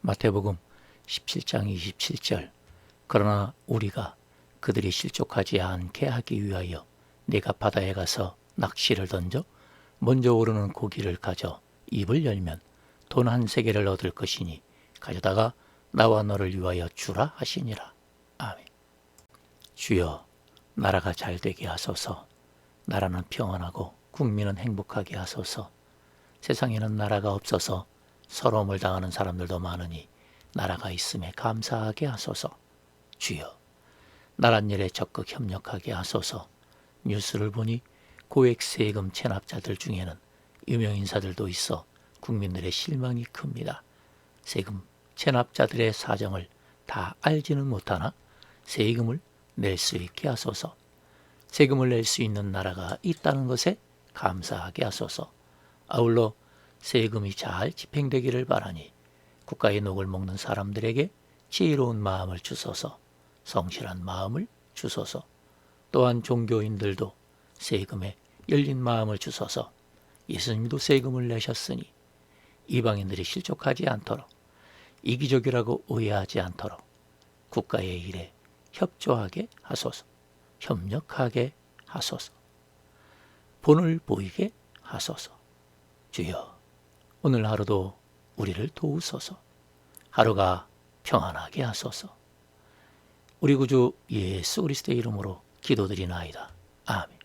마태복음 17장 27절 그러나 우리가 그들이 실족하지 않게 하기 위하여 내가 바다에 가서 낚시를 던져 먼저 오르는 고기를 가져 입을 열면 돈 한 세계를 얻을 것이니 가져다가 나와 너를 위하여 주라 하시니라. 아멘. 주여 나라가 잘 되게 하소서 나라는 평안하고 국민은 행복하게 하소서 세상에는 나라가 없어서 서러움을 당하는 사람들도 많으니 나라가 있음에 감사하게 하소서 주여 나란 일에 적극 협력하게 하소서 뉴스를 보니 고액 세금 체납자들 중에는 유명 인사들도 있어 국민들의 실망이 큽니다. 세금 체납자들의 사정을 다 알지는 못하나 세금을 낼 수 있게 하소서. 세금을 낼 수 있는 나라가 있다는 것에 감사하게 하소서. 아울러 세금이 잘 집행되기를 바라니 국가의 녹을 먹는 사람들에게 지혜로운 마음을 주소서. 성실한 마음을 주소서. 또한 종교인들도 세금에 열린 마음을 주소서. 예수님도 세금을 내셨으니 이방인들이 실족하지 않도록 이기적이라고 오해하지 않도록 국가의 일에 협조하게 하소서. 협력하게 하소서. 본을 보이게 하소서. 주여, 오늘 하루도 우리를 도우소서. 하루가 평안하게 하소서. 우리 구주 예수 그리스도의 이름으로 기도드리나이다. 아멘.